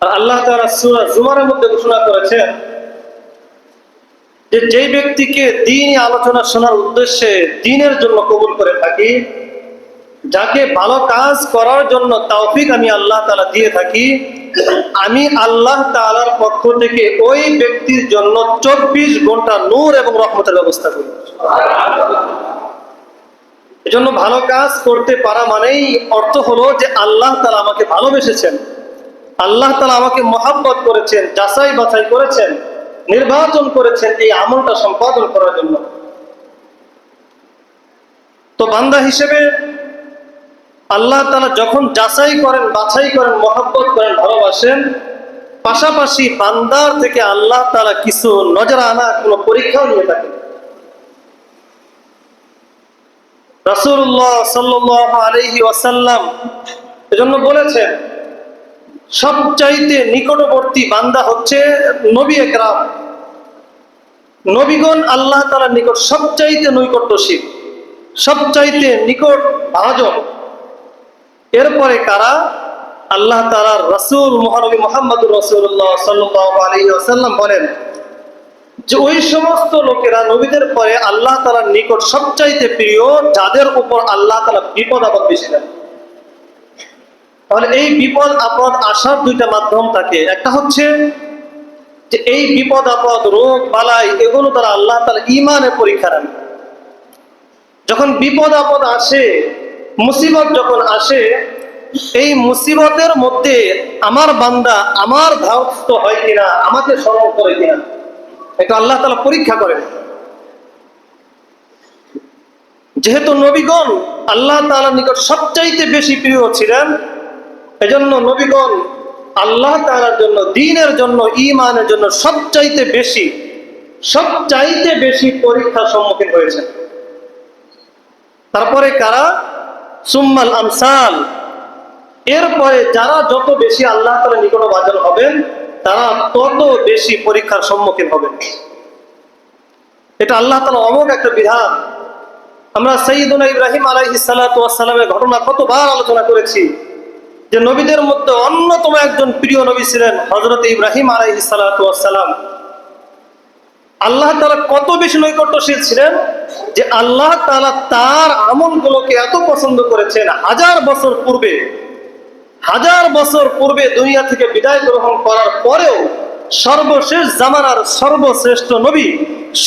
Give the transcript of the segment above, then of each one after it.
আল্লাহ সূরা জুমারের মধ্যে ঘোষণা করেছেন যে যেই ব্যক্তিকে দিন আলোচনা শোনার উদ্দেশ্যে দিনের জন্য কবুল করে থাকি, যাকে ভালো কাজ করার জন্য তৌফিক আমি আল্লাহ তাআলা দিয়ে থাকি, আমি আল্লাহ তাআলার পক্ষ থেকে ওই ব্যক্তির জন্য চব্বিশ ঘণ্টা নূর এবং রহমতের ব্যবস্থা করি। এজন্য ভালো কাজ করতে পারা মানেই অর্থ হলো যে আল্লাহ তালা আমাকে ভালোবেসেছেন। আল্লাহ তালা আমাকে মহাব্বত করেছেন, যাচাই বাছাই করেছেন, নির্বাচন করেছেন এই আমলটা সম্পাদন করার জন্য। তো বান্দা হিসেবে আল্লাহ তালা যখন যাচাই করেন, বাছাই করেন, মহাব্বত করেন, ভালোবাসেন, পাশাপাশি বান্দার থেকে আল্লাহ তালা কিছু নজরানা কোনো পরীক্ষাও নিয়ে থাকেন। রাসূলুল্লাহ সাল্লাল্লাহু আলাইহি ওয়াসাল্লাম এজন্য বলেছেন সবচাইতে নিকটবর্তী বান্দা হচ্ছে নবী একরাম। নবীগণ আল্লাহ তাআলার নিকট সবচাইতে নৈকট্যশীল, সবচাইতে নিকট ভাজন এরপরে কারা? আল্লাহ তাআলার রাসূল মহানবী মুহাম্মদুর রসুল্লাহ ওয়াসাল্লাম বলেন যে ওই সমস্ত লোকেরা নবীদের পরে আল্লাহ তাআলার নিকট সবচাইতে প্রিয়, যাদের উপর আল্লাহ তাআলা বিপদ আপদ বেশি দেন। তাহলে এই বিপদ আপদ আসার দুইটা মাধ্যম থাকে। একটা হচ্ছে যে এই বিপদ আপদ, রোগ, বালাই, এগুলো তারা আল্লাহ তাআলা ইমানে পরীক্ষা নেন। যখন বিপদ আপদ আসে, মুসিবত যখন আসে, এই মুসিবতের মধ্যে আমার বান্দা আমার ধাস্ত হয় কিনা, আমাকে স্মরণ করে কিনা, এটা আল্লাহ তালা পরীক্ষা করেন। যেহেতু নবীগণ আল্লাহ তাআলার নিকট সবচাইতে বেশি প্রিয় ছিলেন এজন্য নবীগণ আল্লাহ তাআলার জন্য, দিনের জন্য ইমানের জন্য সবচাইতে বেশি সবচাইতে বেশি পরীক্ষার সম্মুখীন হয়েছে তারপরে কারা? সুম্মাল আমসাল। এরপরে যারা যত বেশি আল্লাহ তাআলার নিকট বাজার হবেন, তারা তত বেশি পরীক্ষার সম্মুখীন হবেন। এটা আল্লাহ তাআলা অমোঘ একটা বিধান। আমরা সৈয়দুনা ইব্রাহিম আলাইহিস সালাতু ওয়াস ঘটনা কতবার আলোচনা করেছি। যে নবীদের মধ্যে অন্যতম একজন প্রিয় নবী ছিলেন হযরত ইব্রাহিম ওয়াস সালাম। আল্লাহ তালা কত বেশি নৈকট্যশীল ছিলেন যে আল্লাহ তালা তার আমলগুলোকে এত পছন্দ করেছেন হাজার বছর পূর্বে। হাজার বছর পূর্বে দুনিয়া থেকে বিদায় গ্রহণ করার পরেও সর্বশেষ জামানার সর্বশ্রেষ্ঠ নবী,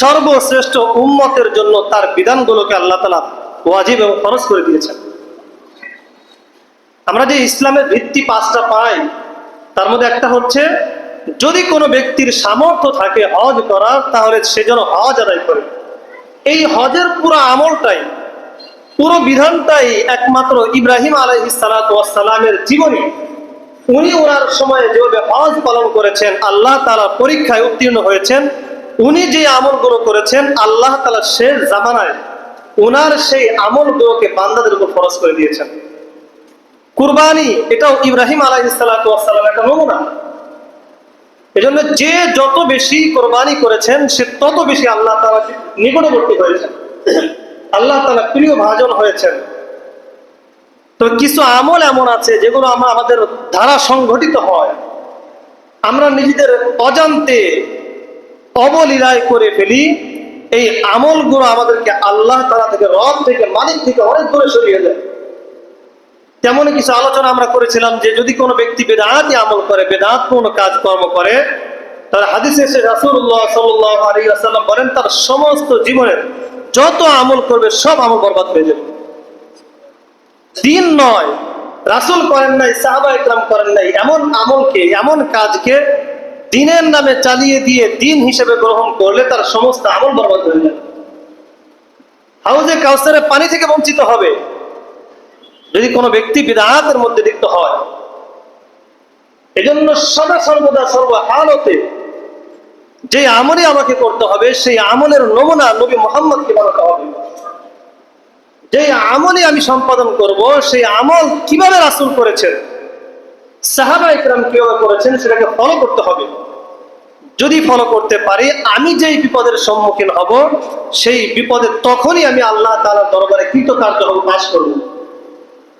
সর্বশ্রেষ্ঠ উম্মতের জন্য তার বিধানগুলোকে আল্লাহ তালা ওয়াজিব এবং খরচ করে দিয়েছেন। আমরা যে ইসলামের ভিত্তি পাঁচটা পাই, তার মধ্যে একটা হচ্ছে, যদি কোনো ব্যক্তির সামর্থ্য থাকে হজ করার, তাহলে সে যেন হজ আদায় করে। এই হজের পুরো আমলটাই, পুরো বিধানটাই একমাত্র ইব্রাহিম আলহি সালামের জীবনী। উনি ওনার সময়ে যেভাবে হজ পালন করেছেন, আল্লাহ তালা পরীক্ষায় উত্তীর্ণ হয়েছেন। উনি যে আমলগুলো করেছেন, আল্লাহ তালা শেষ জামানায় ওনার সেই আমলগুলোকে বান্দাদের উপর ফরজ করে দিয়েছেন। কুরবানি এটাও ইব্রাহিম আলাইহিস সালাম একটা নমুনা। এজন্য যে যত বেশি কোরবানি করেছেন, সে তত বেশি আল্লাহ তালা নিকটবর্তী হয়েছেন। আল্লাহ তালা প্রিয় ভাজন হয়েছেন। তো কিছু আমল এমন আছে যেগুলো আমরা আমাদের ধারা সংঘটিত হয়। আমরা নিজেদের অজান্তে অবলীলায় করে ফেলি। এই আমলগুলো আমাদেরকে আল্লাহ তালা থেকে রব থেকে মালিক থেকে অনেক দূরে সরিয়ে দেয়। তেমন কিছু আলোচনা আমরা করেছিলাম যে যদি কোনো ব্যক্তি বেদাতি আমল করে বেদাত কোনো কাজ কর্ম করে, তার হাদিসে এসে রাসুল্লাহ সাল্লাহ আলী আসাল্লাম বলেন, তার সমস্ত জীবনের যত আমল করবে, সব আমল বরবাদ হয়ে যাবে। দিন নয়, রাসুল করেন নাই, সাহাবা ইকরাম করেন নাই, এমন আমলকে, এমন কাজকে দিনের নামে চালিয়ে দিয়ে দিন হিসেবে গ্রহণ করলে তার সমস্ত আমল বরবাদ হয়ে যাবে। হাউজে কাউসারে পানি থেকে বঞ্চিত হবে। যদি কোনো ব্যক্তি বিদাহাতের মধ্যে লিপ্ত হয়, এজন্য সদা সর্বদা সর্ব হালতে যে আমলই আমাকে করতে হবে, সেই আমলের নমুনা নবী মোহাম্মদকে বানাতে হবে। যে আমলই আমি সম্পাদন করব, সেই আমল কীভাবে রাসুল করেছেন, সাহাবা ইকরাম কীভাবে করেছেন, সেটাকে ফলো করতে হবে। যদি ফলো করতে পারি, আমি যেই বিপদের সম্মুখীন হব, সেই বিপদে তখনই আমি আল্লাহ তাআলার দরবারে কৃতকার্য হব, পাশ করব।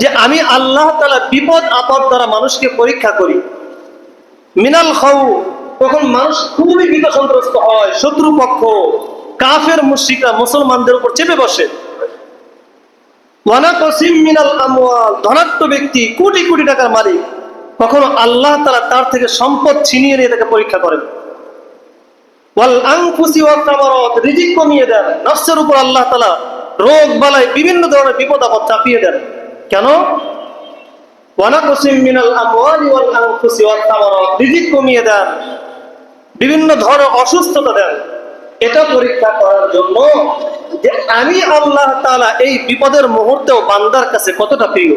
যে আমি আল্লাহ তালা বিপদ আপদ দ্বারা মানুষকে পরীক্ষা করি। মিনাল খাউ, তখন মানুষ খুবই ভীত সন্ত্রস্ত হয়, শত্রুপক্ষ, কাফের মুশিকরা মুসলমানদের উপর চেপে বসে। ধনাত্ম ব্যক্তি, কোটি কোটি টাকার মালিক। কখনো আল্লাহ তালা তার থেকে সম্পদ ছিনিয়ে নিয়ে তাকে পরীক্ষা করেন। রিজিক কমিয়ে দেন। নফসের উপর আল্লাহ তাআলা রোগ বালাই বিভিন্ন ধরনের বিপদ আপদ চাপিয়ে দেন। কেন? বিভিন্ন ধরনের অসুস্থতা দেন। এটা পরীক্ষা করার জন্য যে আমি আল্লাহ তাআলা এই বিপদের মুহূর্তেও বান্দার কাছে কতটা প্রিয়।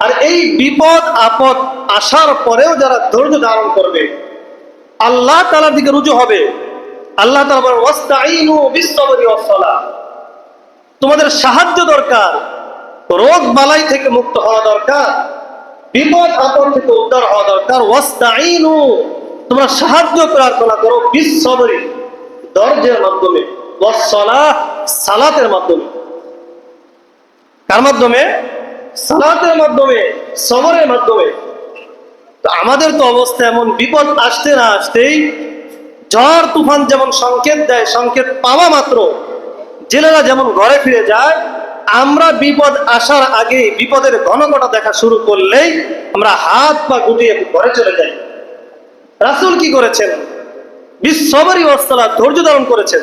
আর এই বিপদ, আপদ আসার পরেও যারা ধৈর্য ধারণ করবে, আল্লাহ তালার দিকে রুজু হবে। আল্লাহ তালা বলেন ওয়াস্তাইনু বিসসাবরি ওয়াসসালাহ তোমাদের সাহায্য দরকার, রোগ বালাই থেকে মুক্ত হওয়া দরকার, বিপদ আপদ থেকে উদ্ধার হওয়া দরকার। ওয়াস্তাইনু তোমরা সাহায্য প্রার্থনা করো বিসসাবরি ধৈর্যের মাধ্যমে, ওয়াসসালাহ, সালাতের মাধ্যমে। কার মাধ্যমে? সালাতের মাধ্যমে, সবরের মাধ্যমে। তো আমাদের তো অবস্থা এমন, বিপদ আসতে না আসতেই ঝড়, তুফান যেমন সংকেত দেয়, সংকেত পাওয়া মাত্র জেলেরা যেমন ঘরে ফিরে যায়, আমরা বিপদ আসার আগে বিপদের ঘনঘটা দেখা শুরু করলেই আমরা হাত পা গুটিয়ে ঘরে চলে যাই। রাসুল কি করেছেন? বিশ্বরই অবস্থা ধৈর্য ধারণ করেছেন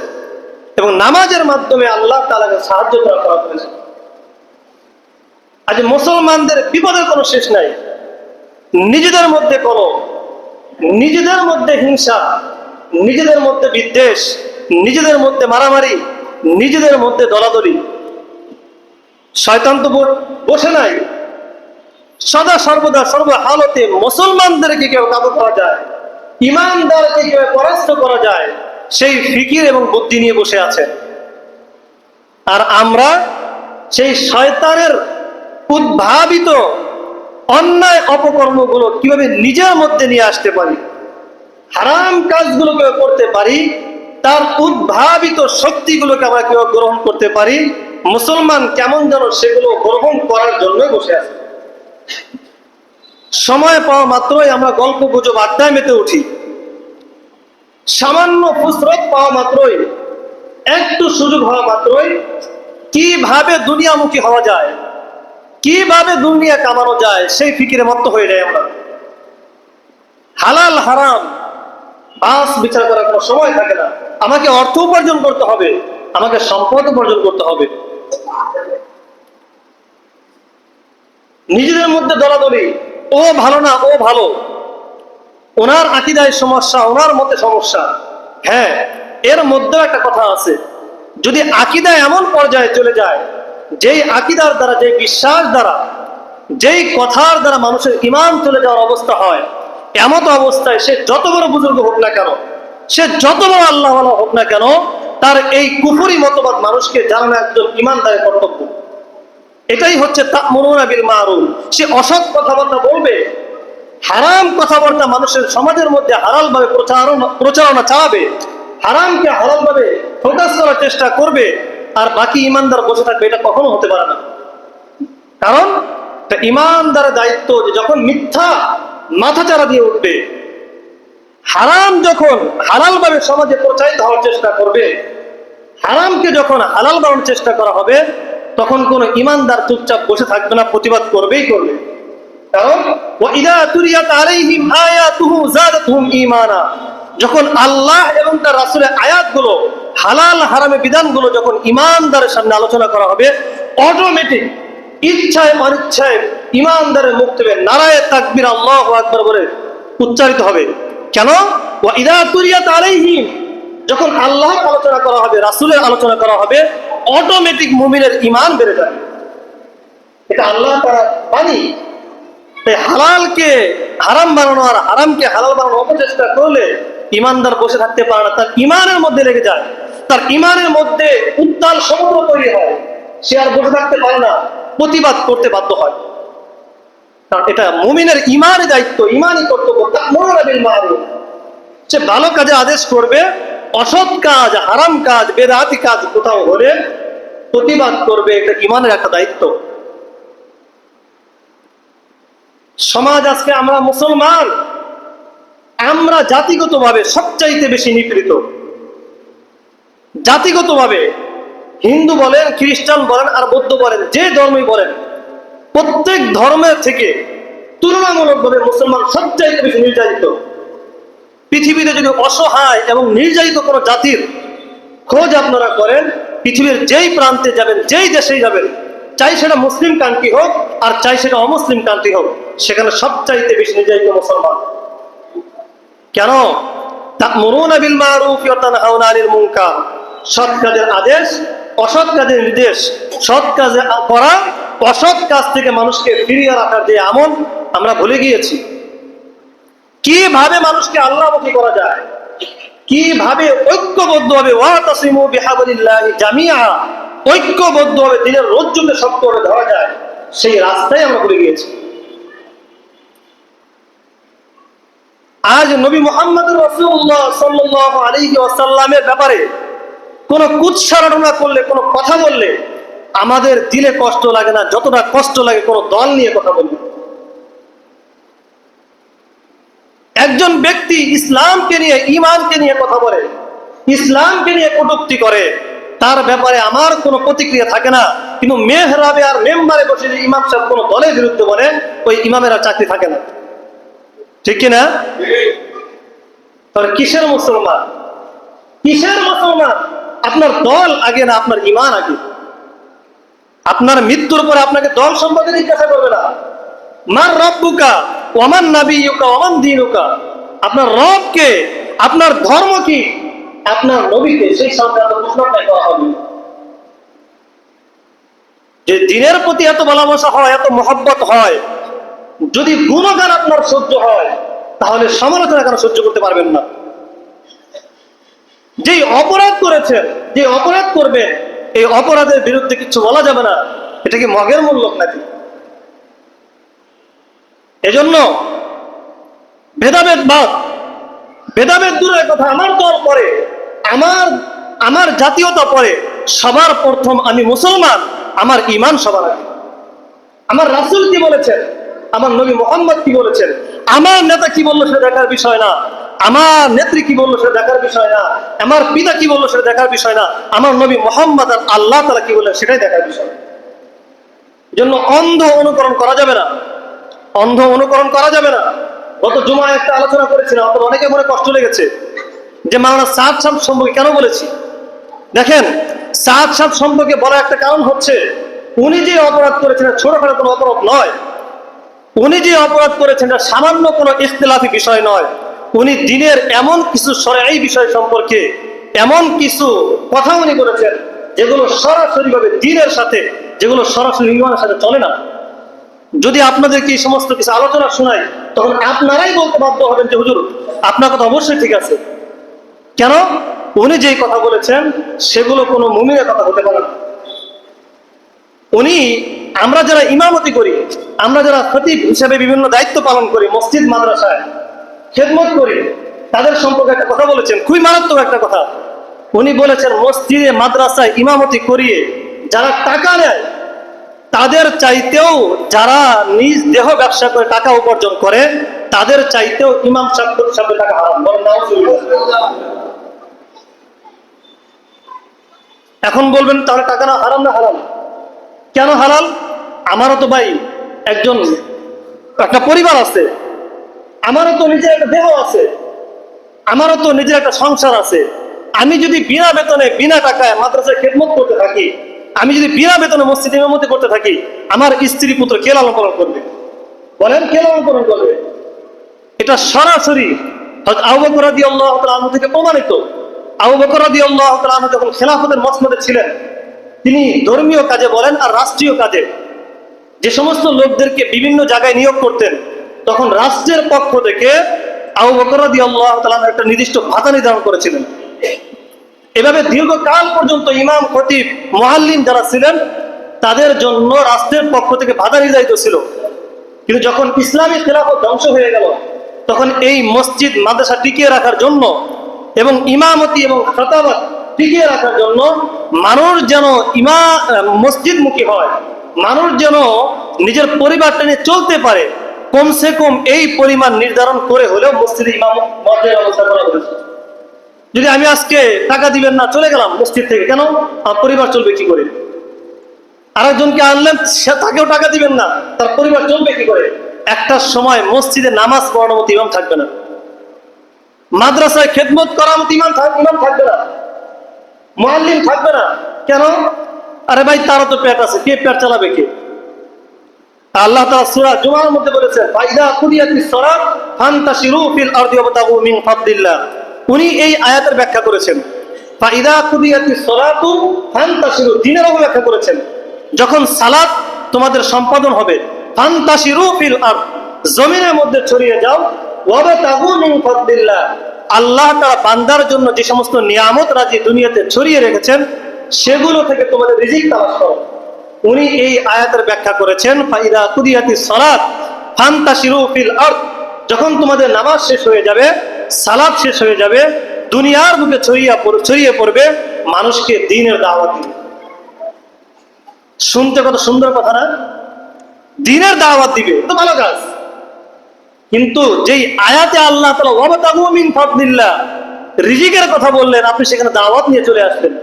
এবং নামাজের মাধ্যমে আল্লাহ তালাকে সাহায্য করা করেছেন। আজ মুসলমানদের বিপদের কোনো শেষ নাই। নিজেদের মধ্যে কোনো, নিজেদের মধ্যে হিংসা, নিজেদের মধ্যে বিদ্বেষ, নিজেদের মধ্যে মারামারি নিজেদের মধ্যে দলাদলি। শয়তান তো বসে নাই। সদা সর্বদা সর্ব হালতে মুসলমানদেরকে কেউ কাবু করা যায়, ইমানদারকে কেউ পরাস্ত করা যায়, সেই ফিকির এবং বুদ্ধি নিয়ে বসে আছেন আর আমরা সেই শয়তানের উদ্ভাবিত অন্যায় অপকর্মগুলো কীভাবে নিজের মধ্যে নিয়ে আসতে পারি, হারাম কাজগুলো কীভাবে করতে পারি তার উদ্ভাবিত শক্তিগুলোকে আমরা কীভাবে গ্রহণ করতে পারি? মুসলমান কেমন যেন সেগুলো গ্রহণ করার জন্য বসে আছে। সময় পাওয়া মাত্রই আমরা গল্প গুজব আড্ডায় মেতে উঠি। সামান্য ফুসরত পাওয়া মাত্রই, একটু সুযোগ হওয়া মাত্রই কীভাবে দুনিয়ামুখী হওয়া যায়, কীভাবে দুনিয়া কামানো যায়, সেই ফিকিরে মত্ত হয়ে যায় আমরা। হালাল, হারাম বাস বিচার করার কোনো সময় থাকে না। আমাকে অর্থ উপার্জন করতে হবে, আমাকে সম্পদ উপার্জন করতে হবে। নিজেদের মধ্যে দলাদলি, ও ভালো না, ও ভালো। ওনার আকিদায় সমস্যা, ওনার মতে সমস্যা। হ্যাঁ এর মধ্যেও একটা কথা আছে। যদি আকিদা এমন পর্যায়ে চলে যায়, যেই আকিদার দ্বারা, যেই বিশ্বাস দ্বারা, যেই কথার দ্বারা মানুষের ইমান চলে যাওয়ার অবস্থা হয় এমত অবস্থায় সে যত বড় বুজুর্গ হোক না কেন, সে যত বড় আল্লাহ হোক না কেন, তার এই কুফুরি মতবাদ মানুষকে জানানো একজন ইমানদারের কর্তব্য। এটাই হচ্ছে তা মনোনা বিল মারুফ। সে অসৎ কথাবার্তা বলবে, হারাম কথাবার্তা মানুষের সমাজের মধ্যে হারাল ভাবে প্রচারণা চালাবে, হারামকে হারাল ভাবে ফোকাস করার চেষ্টা করবে, আর বাকি ইমানদার বসে থাকবে, এটা কখনো হতে পারে না। কারণ ইমানদারের দায়িত্ব যে যখন মিথ্যা মাথা চারা দিয়ে উঠবে। হারাম যখন হালাল ভাবে সমাজে প্রচারিত হওয়ার চেষ্টা করবে, হারামকে যখন হালাল বানানোর চেষ্টা করা হবে, তখন কোন ইমানদার চুপচাপ বসে থাকবে না, প্রতিবাদ করবেই করবে। কারণ যখন আল্লাহ এবং তার রাসুলের আয়াতগুলো হালাল হারামে বিধানগুলো যখন ইমানদারের সামনে আলোচনা করা হবে অটোমেটিক ইচ্ছায় অনিচ্ছায় ইমানদারের মুখ থেকে নারায়ে তাকবীর আল্লাহু আকবার বলে উচ্চারিত হবে। কেন? ওয়াইদা তুরিয়াত আলাইহিম। যখন আল্লাহ আলোচনা করা হবে, রাসূলের আলোচনা করা হবে অটোমেটিক মুমিনের ঈমান বেড়ে যাবে এটা আল্লাহ তাআলা বাণী। তাই হালালকে হারাম বানানো আর হারামকে হালাল বানানোর অপচেষ্টা করলে ইমানদার বসে থাকতে পারে না। তার ইমানের মধ্যে লেগে যায়। তার ইমানের মধ্যে উত্তাল সমুদ্র তৈরি হয়। সে আর বসে থাকতে পারে না। প্রতিবাদ করতে বাধ্য হয়। কারণ এটা মুমিনের ইমানই দায়িত্ব, ইমানই কর্তব্য। সে ভালো কাজে আদেশ করবে, অসৎ কাজ, হারাম কাজ, বেদাতি কাজ কোথাও হলে প্রতিবাদ করবে, এটা ইমানের একটা দায়িত্ব। সমাজ আজকে আমরা মুসলমান, আমরা জাতিগতভাবে সবচাইতে বেশি নিপীড়িত। জাতিগতভাবে হিন্দু বলেন, খ্রিস্টান বলেন আর বৌদ্ধ বলেন, যে ধর্মই বলেন, প্রত্যেক ধর্মের থেকে তুলনামূলকভাবে মুসলমান সবচাইতে বেশি নির্যাতিত। পৃথিবীতে যদি অসহায় এবং নির্যাতিত কোনো জাতির খোঁজ আপনারা করেন, পৃথিবীর যেই প্রান্তে যাবেন, যেই দেশেই যাবেন, চাই সেটা মুসলিম কান্ট্রি হোক আর চাই সেটা অমুসলিম কান্ট্রি হোক, সেখানে সবচাইতে বেশি নির্যাতিত মুসলমান। কেন? তা'মুরুনা বিল মারুফ ওয়া তানহাউনা আনিল মুনকার। সৎ কাজের আদেশ অসৎ কাজের নির্দেশ, সৎ কাজে করা, অসৎ কাজ থেকে মানুষকে ফিরিয়ে রাখার যে আমল আমরা ভুলে গিয়েছি। কীভাবে মানুষকে আল্লাহমুখী করা যায়? কীভাবে ঐক্যবদ্ধভাবে ওয়া তাসিমু বিহাবলিল্লাহি জামিআ, ঐক্যবদ্ধভাবে দিনের রজ্জুকে শক্ত করে ধরা যায়, সেই রাস্তায় আমরা ভুলে গিয়েছি। আজ নবী মোহাম্মদ রসুল্লাহ সাল্লাহ আলী ওয়াসাল্লামের ব্যাপারে কোনো কুৎসারণা করলে কোনো কথা বললে আমাদের দিলে কষ্ট লাগে না যতটা কষ্ট লাগে কোনো দল নিয়ে কথা বললে একজন ব্যক্তি ইসলামকে নিয়ে ইমানকে নিয়ে কথা বলে ইসলামকে নিয়ে কটুক্তি করে তার ব্যাপারে আমার কোনো প্রতিক্রিয়া থাকে না। কিন্তু মেহরাবে আর মেম্বারে বসে যে ইমাম সাহেব কোনো দলের বিরুদ্ধে বলে ওই ইমামের আর চাকরি থাকে না। ঠিক কিনা? তাহলে কিসের মুসলমান? কিসের মুসলমান? আপনার দল আগে না, আপনার ইমান আগে। আপনার মৃত্যুর পরে আপনাকে দল সম্পর্কে জিজ্ঞাসা করবে না। মার রব্বুকা ওমান নাবিয়ুকা ওমান দিনুকা। আপনার রবকে, আপনার ধর্ম কি আপনার নবীকে সেই সংক্রান্ত করা হবে। যে দিনের প্রতি এত ভালোবাসা হয়, এত মহব্বত হয়, যদি গুণগান আপনার সহ্য হয়, তাহলে সমালোচনা কেন সহ্য করতে পারবেন না? যে অপরাধ করেছেন যে অপরাধ করবে, এই অপরাধের বিরুদ্ধে কিছু বলা যাবে না। এটা কি মগের মূল্য নাকি? এজন্য ভেদাভেদ বাদ ভেদাভেদ দূরের কথা আমার দল পরে আমার আমার জাতীয়তা পরে সবার প্রথম আমি মুসলমান, আমার ইমান সবার আগে। আমার রাসুল কি বলেছেন? আমার নবী মোহাম্মদ কি বলেছেন? আমার নেতা কি বলল সেটা দেখার বিষয় না। আমার নেত্রী কি বলল সেটা দেখার বিষয় না। আমার পিতা কি বলল সেটা দেখার বিষয় না। আমার নবী মোহাম্মদ আর আল্লাহ তালা কি বললেন সেটাই দেখার বিষয়। জন্য অন্ধ অনুকরণ করা যাবে না। অন্ধ অনুকরণ করা যাবে না। গত জুমায় একটা আলোচনা করেছিলাম আপনার অনেকে মনে কষ্ট লেগেছে। যে মাওলানা সাদ সাহেব সম্পর্কে কেন বলেছি? দেখেন, সাদ সাহেব সম্পর্কে বলা একটা কারণ হচ্ছে, উনি যে অপরাধ করেছেন এটা ছোটখাটো কোনো অপরাধ নয়। উনি যে অপরাধ করেছেন, এটা সামান্য কোনো ইখতলাফি বিষয় নয়। উনি দিনের এমন কিছু সরাই বিষয় সম্পর্কে এমন কিছু কথা উনি বলেছেন, যেগুলো সরাসরি ভাবে দিনের সাথে, যেগুলো সরাসরি ইমানের সাথে চলে না। যদি আপনাদেরকে এই সমস্ত কিছু আলোচনা শোনাই, তখন আপনারাই বলতে বাধ্য হবেন যে, হুজুর, আপনার কথা অবশ্যই ঠিক আছে। কেন? উনি যেই কথা বলেছেন, সেগুলো কোনো মুমিনের কথা হতে পারে না। উনি আমরা যারা ইমামতি করি, আমরা যারা খতিব হিসেবে বিভিন্ন দায়িত্ব পালন করি, মসজিদ, মাদ্রাসায় খেদমত করি, তাদের সম্পর্কে একটা কথা বলেছেন, খুবই মারাত্মক একটা কথা। উনি বলেছেন, মসজিদে, মাদ্রাসায় ইমামতি করিয়ে যারা টাকা নেয়, তাদের চাইতেও যারা নিজ দেহ ব্যবসা করে টাকা উপার্জন করে, তাদের চাইতেও ইমাম সাহেব সাহেবের টাকা এখন বলবেন, তাহলে টাকা না হারাম না হারাম কেন হালাল? আমারও তো ভাই একজন, একটা পরিবার আছে। আমারও তো নিজের একটা দেহ আছে। আমারও তো নিজের একটা সংসার আছে। আমি যদি বিনা বেতনে, বিনা টাকায় মাদ্রাসায় খেদমত করতে থাকি, আমি যদি বিনা বেতনে মসজিদ ইমামতি করতে থাকি, আমার স্ত্রী পুত্র কে লালন পালন করবে? বলেন কে লালন পালন করবে? এটা সরাসরি আবু বকর রাদিয়াল্লাহু তাআলা আনহু থেকে প্রমাণিত। আবু বকর তাআলা আনহু যখন খেলাফতের মসনদে ছিলেন তিনি ধর্মীয় কাজে বলেন আর রাষ্ট্রীয় কাজে। যে সমস্ত লোকদেরকে বিভিন্ন জায়গায় নিয়োগ করতেন, তখন রাষ্ট্রের পক্ষ থেকে আবু বকর রাদিয়াল্লাহু তাআলা একটা নির্দিষ্ট ভাতা নির্ধারণ করেছিলেন। এভাবে দীর্ঘকাল পর্যন্ত ইমাম, খতিব মহাল্লিম যারা ছিলেন, তাদের জন্য রাষ্ট্রের পক্ষ থেকে ভাতা নির্ধারিত ছিল। কিন্তু যখন ইসলামী খেলাফত ধ্বংস হয়ে গেল, তখন এই মসজিদ, মাদ্রাসা টিকিয়ে রাখার জন্য এবং ইমামতি এবং খতাবাত টিকিয়ে রাখার জন্য মানুষ যেন ইমা, মসজিদমুখী হয়, মানুষ যেন নিজের পরিবারটা নিয়ে চলতে পারে, কমসে কম এই পরিমাণ নির্ধারণ করে হলেও মসজিদে ইমাম মসজিদের ব্যবস্থা করা হয়েছে যদি আমি আজকে টাকা দিবেন না, চলে গেলাম মসজিদ থেকে, কেন? আমার পরিবার চলবে কি করে? আরেকজনকে আনলেন, সে তাকেও টাকা দিবেন না, তার পরিবার চলবে কি করে? একটা সময় মসজিদে নামাজ পড়ানোর মতো ইমাম থাকবে না। মাদ্রাসায় খেদমত করার মতো ইমাম ইমাম থাকবে না। মোয়াল্লিম থাকবে না। কেন? আরে ভাই, তারও তো পেট আছে। কে পেট চালাবে কে? আল্লাহ তাআলা সূরা জুমার মধ্যে বলেছেন, ফাইদা কুদিয়াতিস সালাত ফান্তাশিরু ফিল আরদি মিন উনি এই আয়াতের ব্যাখ্যা করেছেন। ফাইদা কুদিয়াতিস সালাতু ফান্তাশিরু, দিনের ব্যাখ্যা করেছেন। যখন সালাত তোমাদের সম্পাদন হবে, ফান্তাশিরু ফিল আরদ, জমিনের মধ্যে ছড়িয়ে যাও আল্লাহ তাআলা বান্দার জন্য যে সমস্ত নিয়ামত রাজি দুনিয়াতে ছড়িয়ে রেখেছেন, সেগুলো থেকে তোমাদের রিজিক তালাশ করো। উনি এই আয়াতের ব্যাখ্যা করেছেন, ফাইদা কুদিয়াতি সালাত, ফান্তাশিরু ফিল আরদ। যখন তোমাদের নামাজ শেষ হয়ে যাবে সালাদ শেষ হয়ে যাবে, দুনিয়ার বুকে ছড়িয়ে ছড়িয়ে পড়বে, মানুষকে দিনের দাওয়াত দিবে। শুনতে কত সুন্দর কথা না? দিনের দাওয়াত দিবে, তো ভালো কাজ। কিন্তু যেই আয়াতে আল্লাহ ফাদলিল্লাহ রিজিকের কথা বললেন, আপনি সেখানে দাওয়াত নিয়ে চলে আসবেন।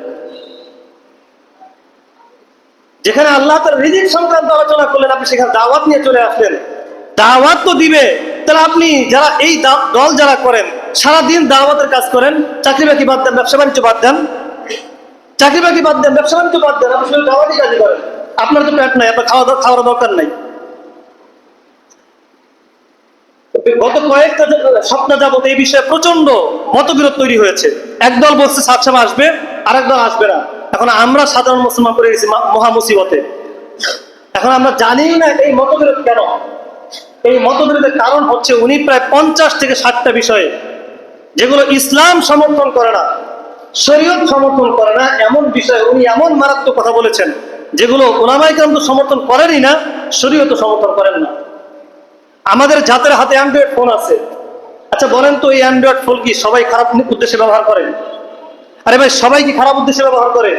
যেখানে আল্লাহ তার রিজিক সংক্রান্ত আলোচনা করলেন, আপনি সেখানে দাওয়াত নিয়ে চলে আসলেন। দাওয়াত তো দিবে, তাহলে আপনি যারা এই দল যারা করেন, সারাদিন দাওয়াতের কাজ করেন, চাকরি বাকরি বাদ দেন, ব্যবসা বাণিজ্য বাদ দেন। চাকরি বাকরি বাদ দেন, ব্যবসা বাণিজ্য বাদ দেন, আপনি শুধু দাওয়াতই কাজ করেন। আপনার তো পেট নাই, আপনার খাওয়া দাওয়া খাওয়ার দরকার নাই। গত কয়েকটা সপ্তাহ যাবত এই বিষয়ে প্রচণ্ড মতবিরোধ তৈরি হয়েছে। একদল বলছে সাতসাম আসবে, আরেক দল আসবে না। এখন আমরা সাধারণ মুসলমান করে গেছি মা- মহা মুসিবতে। এখন আমরা জানি না এই মতবিরোধ কেন? এই মতবিরোধের কারণ হচ্ছে উনি প্রায় পঞ্চাশ থেকে ষাটটা বিষয়ে, যেগুলো ইসলাম সমর্থন করে না, শরীয়ত সমর্থন করে না, এমন বিষয়ে উনি এমন মারাত্মক কথা বলেছেন, যেগুলো ওলামাইকাম সমর্থন করেনই না শরীয়ত সমর্থন করেন না। আমাদের জাতের হাতে অ্যান্ড্রয়েড ফোন আছে আচ্ছা বলেন তো এই অ্যান্ড্রয়েড ফোন কি সবাই খারাপ উদ্দেশ্যে ব্যবহার করে? আরে ভাই, সবাই কি খারাপ উদ্দেশ্যে ব্যবহার করে?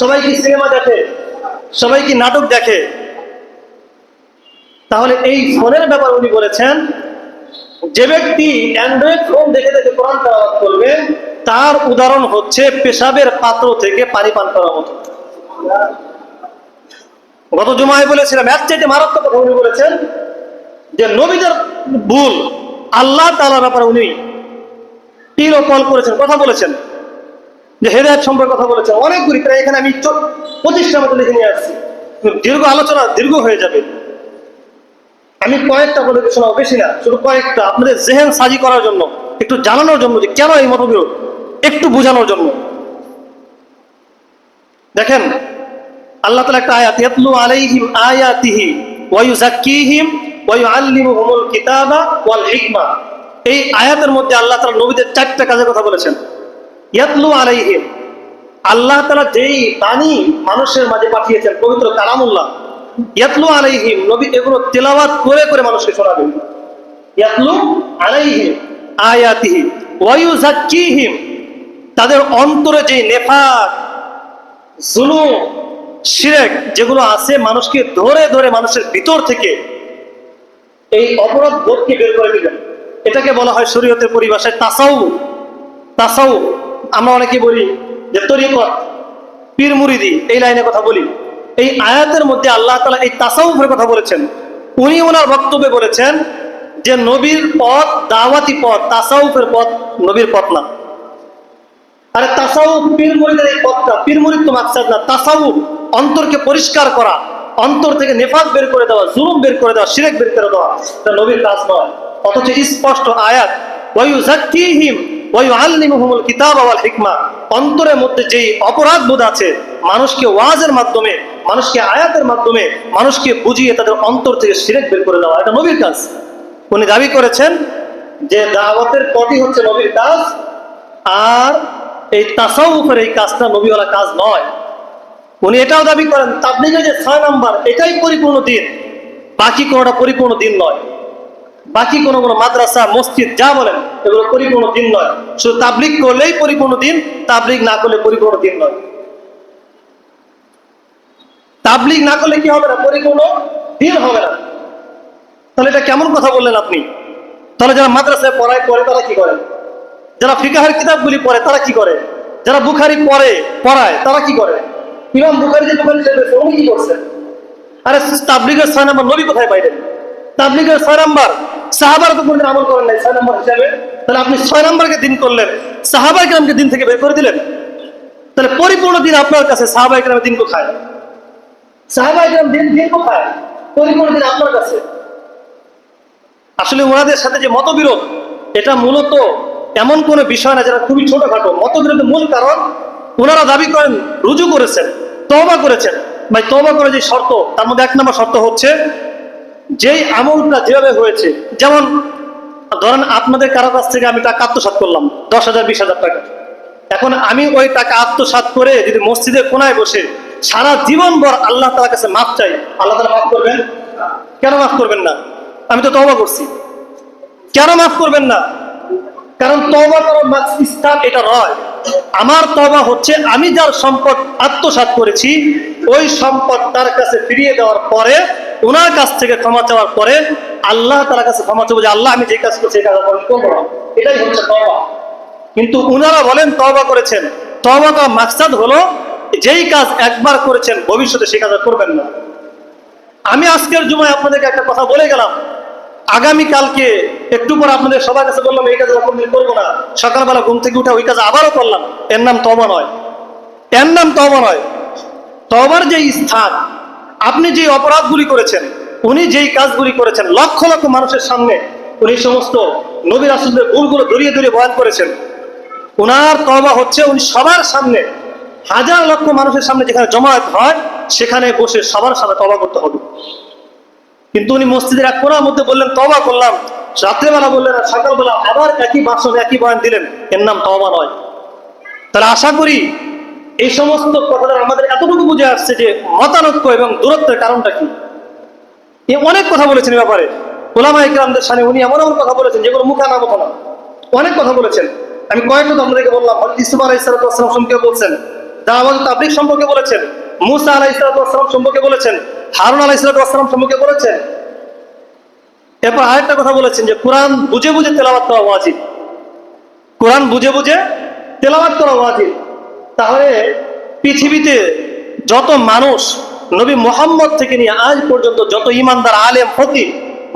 সবাই কি সিনেমা দেখে? সবাই কি নাটক দেখে? তাহলে এই ফোনের ব্যাপারে উনি বলেছেন, যে ব্যক্তি অ্যান্ড্রয়েড ফোন দেখে দেখে কোরআন করবে, তার উদাহরণ হচ্ছে পেশাবের পাত্র থেকে পানি পান করার মতো। গত জুমায় বলেছিলাম, এক চাইতে মারাত্মক উনি বলেছেন যে নবীদের ভুল, আল্লাহ তালার ব্যাপারে উনি তীর কল করেছেন, কথা বলেছেন। যে হেদায়ত সম্পর্কে কথা বলেছেন, অনেকগুলি, প্রায় এখানে আমি পঁচিশটার মতো লিখে নিয়ে আসছি। দীর্ঘ আলোচনা দীর্ঘ হয়ে যাবে। আমি কয়েকটা বলে শোনাবো, বেশি না, শুধু কয়েকটা। আপনাদের জেহেন সাজি করার জন্য, একটু জানানোর জন্য যে কেন এই মতবিরোধ, একটু বোঝানোর জন্য। দেখেন, আল্লাহ তালা একটা আয়াত, ইয়াতলু আলাইহিম আয়াতিহি ওয়া ইউযাক্কিহিম ওয়া ইউআল্লিমুহুমুল কিতাবা ওয়াল হিকমা। এই আয়াতের মধ্যে আল্লাহ তাআলা নবীদের চারটা কাজের কথা বলেছেন। ইয়াতলু আলাইহিম। আল্লাহ তাআলা যেই বাণী মানুষের মাঝে পাঠিয়েছেন, পবিত্র কালামুল্লাহ, ইয়াতলু আলাইহিম, নবী এগুলো তেলাওয়াত করে করে মানুষকে শোনাবেন। ইয়াতলু আলাইহিম আয়াতিহি ওয়া ইউযাক্কিহিম তাদের অন্তরে যে নেফাক, জুলুম, শিরেক যেগুলো আছে, মানুষকে ধরে ধরে মানুষের ভিতর থেকে এই অপরাধ বোধকে বের করে দিবেন? এটাকে বলা হয় শরীয়তের পরিভাষায় তাসাউ তাসাউ আমরা অনেকে বলি যে তরিকত, পীর মুরিদি, এই লাইনে কথা বলি। এই আয়াতের মধ্যে আল্লাহ তালা এই তাসাউফের কথা বলেছেন। উনি ওনার বক্তব্যে বলেছেন যে নবীর পথ দাওয়াতি পথ তাসাউফের পথ নবীর পথ না। আরে তাসাউফ পীর মুরিদের এই পথটা, পীর মুরিদ তো মাকসাদ না তাসাউফ অন্তরকে পরিষ্কার করা। অন্তর থেকে নেফাক বের করে দেওয়া, জুলুম বের করে দেওয়া সিরেক বের করে দেওয়া এটা নবীর কাজ নয়। অথচ স্পষ্ট আয়াত, ওয়ায়ুযাক্কিহিম, ওয়ায়ুআল্লিমুহুমুল কিতাব ওয়াল হিকমা। অন্তরের মধ্যে যেই অপরাধ বোধ আছে, মানুষকে ওয়াজের মাধ্যমে, মানুষকে আয়াতের মাধ্যমে, মানুষকে বুঝিয়ে তাদের অন্তর থেকে সিরেক বের করে দেওয়া, এটা নবীর কাজ। উনি দাবি করেছেন যে দাওয়াতের পথই হচ্ছে নবীর কাজ, আর এই তাসাউফের এই কাজটা নবীওয়ালা কাজ নয়। উনি এটাও দাবি করেন, তাবলিগের যে ছয় নাম্বার, এটাই পরিপূর্ণ দিন। বাকি কোনোটা পরিপূর্ণ দিন নয়। বাকি কোনো কোনো মাদ্রাসা, মসজিদ, যা বলেন, এগুলো পরিপূর্ণ দিন নয়। শুধু তাবলিগ করলেই পরিপূর্ণ দিন, তাবলিগ না করলে পরিপূর্ণ দিন নয়। তাবলিগ না করলে কি হবে না? পরিপূর্ণ দিন হবে না। তাহলে এটা কেমন কথা বললেন আপনি? তাহলে যারা মাদ্রাসায় পড়ায়, পড়ে তারা কি করে? যারা ফিকাহের কিতাবগুলি পড়ে, তারা কি করে? যারা বুখারি পড়ে, পড়ায়, তারা কি করে? ইমাম বুখারি যে বুখারি শেখেছে উনি কি করছেন? আরে, তাবলিগের ছয় নম্বর নবী কোথায় পাইলেন? তাবলিগের ছয় নম্বর সাহাবার তো কোনদিন আমল করেন নাই, ছয় নম্বর হিসাবে। তাহলে আপনি ছয় নম্বরকে দিন করলেন সাহাবা গ্রামকে দিন থেকে বের করে দিলেন। তাহলে পরিপূর্ণ দিন আপনার কাছে সাহাবা গ্রামের দিন কোথায়? সাহাবা গ্রাম দিন দিন কোথায়? পরিপূর্ণ দিন আপনার কাছে। আসলে ওনাদের সাথে যে মতবিরোধ, এটা মূলত এমন কোনো বিষয় না যেটা খুবই ছোটখাটো। মতবিরোধের মূল কারণ, ওনারা দাবি করেন, রুজু করেছেন। তবা করেছেন। ভাই তবা করে যে শর্ত, তার মধ্যে এক নম্বর শর্ত হচ্ছে, যেই আমলটা যেভাবে হয়েছে, যেমন ধরেন আপনাদের কারও কাছ থেকে আমি টাকা আত্মসাৎ করলাম, দশ হাজার, বিশ হাজার টাকা। এখন আমি ওই টাকা আত্মসাৎ করে যদি মসজিদের কোনায় বসে সারা জীবন ভর আল্লাহ তালার কাছে মাফ চাই, আল্লাহ তালা মাফ করবেন? কেন মাফ করবেন না? আমি তো তবা করছি। কেন মাফ করবেন না? কারণ তবা করার স্থান এটা নয় আমার তবা হচ্ছে, আমি যার সম্পদ আত্মসাৎ করেছি, ওই সম্পদ তার কাছে ফিরিয়ে দেওয়ার পরে, ওনার কাছ থেকে ক্ষমা চাওয়ার পরে, আল্লাহ তার কাছে ক্ষমা চাবো যে, আল্লাহ, আমি যে কাজ করছি কাজ করব এটাই হচ্ছে কিন্তু উনারা বলেন, তবা করেছেন। তবা করার মাকসাদ হলো, যেই কাজ একবার করেছেন, ভবিষ্যতে সেই কাজ করবেন না। আমি আজকের জুমায় আপনাদেরকে একটা কথা বলে গেলাম। আগামী কালকে একটু পর আপনাদের সবার কাছে বললাম, এই কাজ কোনদিন করব না। সকালবেলা ঘুম থেকে উঠে ওই কাজ আবারও করলাম। এর নাম তবা নয়। এর নাম তবা নয়। তবার যে স্থান, আপনি যে অপরাধগুলি করেছেন, উনি যেই কাজগুলি করেছেন, লক্ষ লক্ষ মানুষের সামনে উনি সমস্ত নবীর আসলদের ভুলগুলো দড়িয়ে দড়িয়ে বয়ান করেছেন। ওনার তবা হচ্ছে উনি সবার সামনে, হাজার লক্ষ মানুষের সামনে যেখানে জমায়েত হয়, সেখানে বসে সবার সামনে তবা করতে হবে। কিন্তু উনি মসজিদের এক কোনার মধ্যে বললেন তবা করলাম। রাত্রেবেলা বললেন, সকালবেলা আবার একই বাসন, একই বয়ান দিলেন। এর নাম তবা নয়। তাহলে আশা করি এই সমস্ত কথাটা আমাদের এতটুকু বুঝে আসছে যে মতানৈক্য এবং দূরত্বের কারণটা কি। এ অনেক কথা বলেছেন ব্যাপারে। ওলামা ইকরামদের সামনে উনি এমন এমন কথা বলেছেন যেগুলো মুখা না মুখা না। অনেক কথা বলেছেন। আমি কয়েকটা আপনাদেরকে বললাম। ইসুফ আলাহ ইসলাতাম সম্পর্কে বলছেন। আমাদের তাবলিক সম্পর্কে বলেছেন। মুসা আলাহ ইসলাতাম সম্পর্কে বলেছেন, হারুন আলাহ ইসলাতাম সম্পর্কে বলেছেন। এরপর আরেকটা কথা বলেছেন যে, কোরআন বুঝে বুঝে তেলাবাত করা ওয়াজিব। কোরআন বুঝে বুঝে তেলাবাত করা ওয়াজিব। তাহলে পৃথিবীতে যত মানুষ নবী মোহাম্মদ থেকে নিয়ে আজ পর্যন্ত যত ইমানদার, আলেম ফতি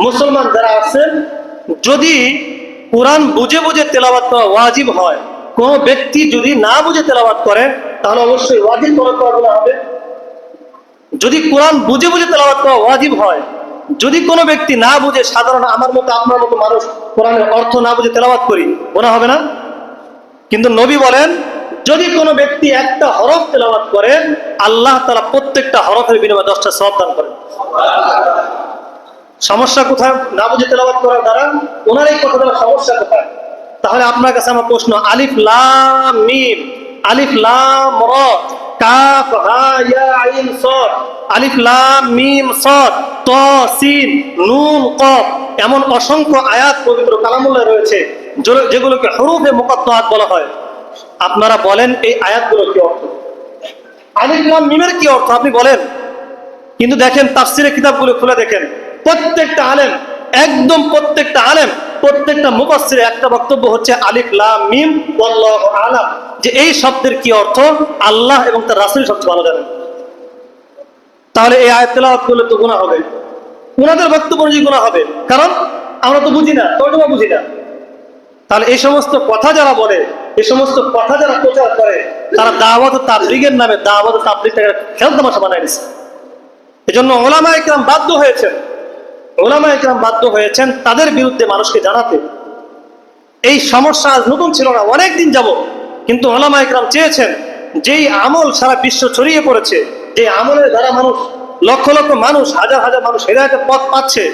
মুসলমান যারা আছেন, যদি কোরআন বুঝে বুঝে তেলাবাত করা ওয়াজিব হয়, কোনো ব্যক্তি যদি না বুঝে তেলাবাত করে তাহলে অবশ্যই ওয়াজিব করা হবে। যদি কোরআন বুঝে বুঝে তেলাবাত করা ওয়াজিব হয়, যদি কোনো ব্যক্তি না বুঝে, সাধারণ আমার মতো, আপনার মতো মানুষ কোরআনের অর্থ না বুঝে তেলাবাত করি, গোনা হবে না? কিন্তু নবী বলেন, যদি কোনো ব্যক্তি একটা হরফ তেলাওয়াত করে, আল্লাহ তারা প্রত্যেকটা হরফের বিনিময়ে দশটা সব দান করেন। সমস্যা কোথায়? না বুঝে তেলাওয়াত করার দ্বারা ওনার এই কথা সমস্যা কোথায়? তাহলে আপনার কাছে আমার প্রশ্ন, আলিফ, লাম, মিম। আলিফ লাম র, কাফ, হা, ইয়া, আইন সদ আলিফ লাম, মিম সদ ত, সিন, নুন, কফ। এমন অসংখ্য আয়াত পবিত্র কালামুল্লাহ রয়েছে যেগুলোকে হরুফে মুকদ্দাত বলা হয়। আপনারা বলেন এই আয়াতগুলো কি অর্থ? আলিফ লাম, মিমের কি অর্থ? আপনি বলেন। কিন্তু দেখেন তাফসিরের কিতাবগুলো খুলে দেখেন। প্রত্যেকটা আলেম, একদম প্রত্যেকটা আলেম প্রত্যেকটা মুফাসসিরের একটা বক্তব্য হচ্ছে লাম মিম আলাম। যে এই শব্দের কি অর্থ? আল্লাহ এবং তার রাসূল সবচেয়ে ভালো জানেন। তাহলে এই আয়াত করলে তো গুনাহ হবে। ওনাদের বক্তব্য অনুযায়ী গুনাহ হবে। কারণ আমরা তো বুঝি না, তর্জমা বুঝি না। তাহলে এই সমস্ত কথা যারা বলে, এই সমস্ত কথা যারা প্রচার করে, তারা দাওয়াত তাবলিগের নামে দাওয়াত তাবলিগটাকে খেল তামাশা বানায় দিচ্ছে এজন্য ওলামা একরাম বাধ্য হয়েছেন ওলামা একরাম বাধ্য হয়েছেন তাদের বিরুদ্ধে মানুষকে জানাতে। এই সমস্যা আজ নতুন ছিল না, অনেক দিন যাব কিন্তু ওলামা একরাম চেয়েছেন, যেই আমল সারা বিশ্ব ছড়িয়ে পড়েছে, যে আমলের দ্বারা মানুষ, লক্ষ লক্ষ মানুষ, হাজার হাজার মানুষ হেদায়তের পথ পাচ্ছে,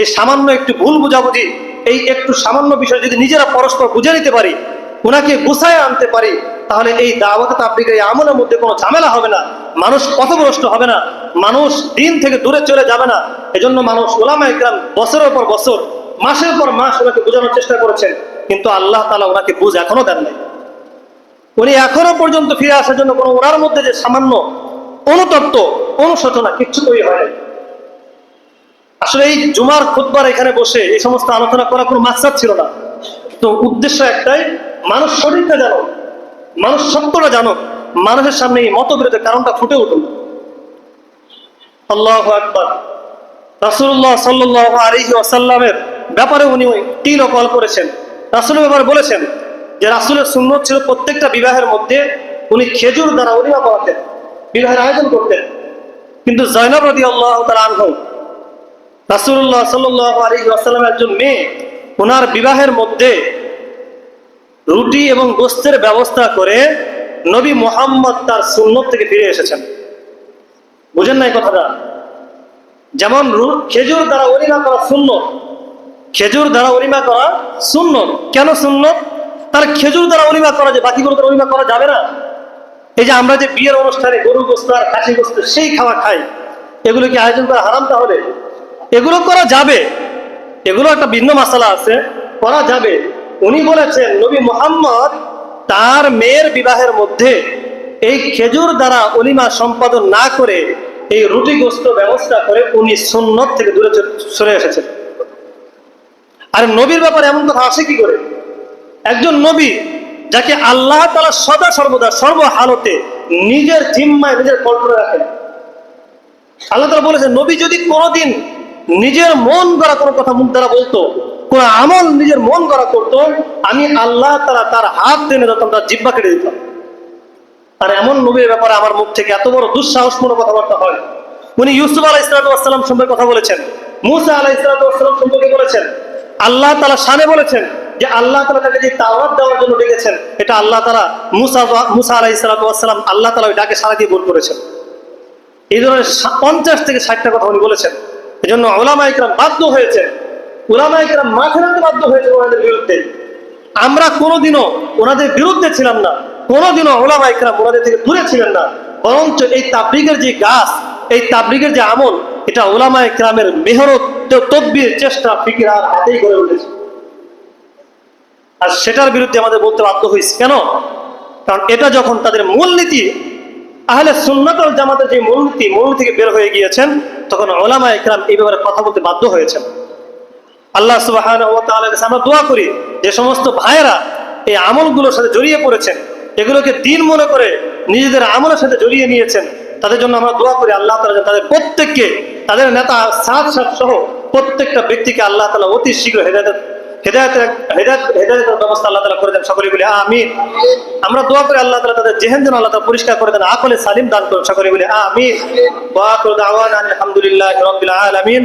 এই সামান্য একটু ভুল বুঝাবুঝি, এই একটু সামান্য বিষয় যদি নিজেরা পরস্পর বুঝে নিতে পারি ওনাকে গুছায় আনতে পারি, তাহলে এই দাওয়াত তাবলিগের এই আমলের মধ্যে কোনো ঝামেলা হবে না। মানুষ পথভ্রষ্ট হবে না। মানুষ দিন থেকে দূরে চলে যাবে না। এজন্য মানুষ ওলামা ইকরাম বছরের পর বছর, মাসের পর মাস ওনাকে বোঝানোর চেষ্টা করেছেন। কিন্তু আল্লাহ তালা ওনাকে বুঝ এখনও দেন নাই। উনি এখনও পর্যন্ত ফিরে আসার জন্য কোনো ওনার মধ্যে যে সামান্য অনুতপ্ত, অনুশোচনা কিচ্ছু তৈরি হয় আসলে এই জুমার খুতবার এখানে বসে এই সমস্ত আলোচনা করা কোনো মাকসাদ ছিল না। তো উদ্দেশ্য একটাই, মানুষ শরীরটা জানো, মানুষ সত্যটা জানো। মানুষের সামনে এই মতবিরোধের কারণটা ফুটে উঠুন আল্লাহ আকবার। রাসুল্লাহ সাল্লাহ আলহি আসাল্লামের ব্যাপারে উনি তিল কল করেছেন। রাসুলের ব্যাপারে বলেছেন যে রাসুলের সুন্নত ছিল প্রত্যেকটা বিবাহের মধ্যে উনি খেজুর দ্বারা অলিমা করাতেন বিবাহের আয়োজন করতেন। কিন্তু জয়নব রদি আল্লাহ তার আনহ রাসুল্লাহ সাল্লাহ আলী আসাল্লামের একজন মেয়ে ওনার বিবাহের মধ্যে রুটি এবং গোস্তের ব্যবস্থা করে নবী মোহাম্মদ তার সুন্নত থেকে ফিরে এসেছেন। বুঝেন না এই কথাটা? যেমন খেজুর দ্বারা অরিমা করা শূন্য খেজুর দ্বারা অরিমা করা শূন্য কেন শূন্য তার খেজুর দ্বারা অরিমা করা যে বাকিগুলো দ্বারা অরিমা করা যাবে না। এই যে আমরা যে বিয়ের অনুষ্ঠানে গরু গোস্ত আর খাসি গোস্ত সেই খাওয়া খাই, এগুলো কি আয়োজন করা হারাম তাহলে? এগুলো করা যাবে। এগুলো একটা ভিন্ন মশালা আছে, করা যাবে। উনি বলেছেন, নবী মোহাম্মদ তার মেয়ের বিবাহের মধ্যে এই খেজুর দ্বারা অলিমা সম্পাদন না করে এই রুটি গোস্ত ব্যবস্থা করে উনি সুন্নত থেকে দূরে সরে এসেছেন। আর নবীর ব্যাপারে এমন কথা আসে কি করে? একজন নবী যাকে আল্লাহ তালা সদা সর্বদা সর্ব হালতে নিজের জিম্মায় নিজের কল্পনা রাখেন। আল্লাহ তালা বলেছেন, নবী যদি কোনোদিন নিজের মন গড়া কোনো কথা মুখ দ্বারা বলতো কোন আমল নিজের মন গড়া করতো, আমি আল্লাহ তালা তার হাত টেনে দিতাম তার জিব্বা কেটে দিতাম। আর এমন নবীর ব্যাপারে আমার মুখ থেকে এত বড় দুঃসাহসপূর্ণ কথাবার্তা হয়। উনি ইউসুফ আলাহ ইসলাতাম সম্পর্কে কথা বলেছেন, মুসা আলাহ ইসলাতাম সম্পর্কে বলেছেন, আল্লাহ তালা শানে বলেছেন যে আল্লাহ তালা তাকে যে তাওরাত দেওয়ার জন্য ডেকেছেন, এটা আল্লাহ তালা মুসা মুসা আলাহ ইসলাতাম আল্লাহ তালা ওই ডাকে সারা দিয়ে ভুল করেছেন। এই ধরনের পঞ্চাশ থেকে ষাটটা কথা উনি বলেছেন। এই জন্য ওলামা ইকরাম বাধ্য হয়েছে মাঠে নামতে বাধ্য হয়েছে ওনাদের বিরুদ্ধে। আমরা কোনোদিনও ওনাদের বিরুদ্ধে ছিলাম না। কোনোদিনও ওনাদের থেকে দূরে ছিলেন না। বরঞ্চ এই তাবলিগের যে গাছ, এই তাবলিগের যে আমল, এটা ওলামা ইকরামের মেহরত তদ্বির, চেষ্টা, ফিকির আর হাতেই গড়ে উঠেছে। আর সেটার বিরুদ্ধে আমাদের বলতে বাধ্য হয়েছে কেন? কারণ এটা যখন তাদের মূলনীতি, আহলে সুন্নাতল জামাতের যে মূলনীতি মূল থেকে বের হয়ে গিয়েছেন, তখন ওলামা ইকরাম এই ব্যাপারে কথা বলতে বাধ্য হয়েছেন। আল্লাহ সুবাহ আমরা দোয়া করি, যে সমস্ত ভাইয়েরা এই আমলগুলোর সাথে জড়িয়ে পড়েছেন, এগুলোকে দিন মনে করে নিজেদের আমলের সাথে জড়িয়ে নিয়েছেন, তাদের জন্য আমরা দোয়া করি আল্লাহ তালা তাদের প্রত্যেককে, তাদের নেতা সাত সাত সহ প্রত্যেকটা ব্যক্তিকে আল্লাহ তালা অতি শীঘ্র হেদায়ত হেদায়তের হেদায়ত, হেদায়তের ব্যবস্থা আল্লাহ তালা করে দেন। সকলে বলে আমিন। আমরা দোয়া করি আল্লাহ তালা তাদের জেহেন যেন আল্লাহ তালা পরিষ্কার করে দেন, আকলে সালিম দান করুন। সকলে বলে আমিন। আলহামদুলিল্লাহি রাব্বিল আলামিন।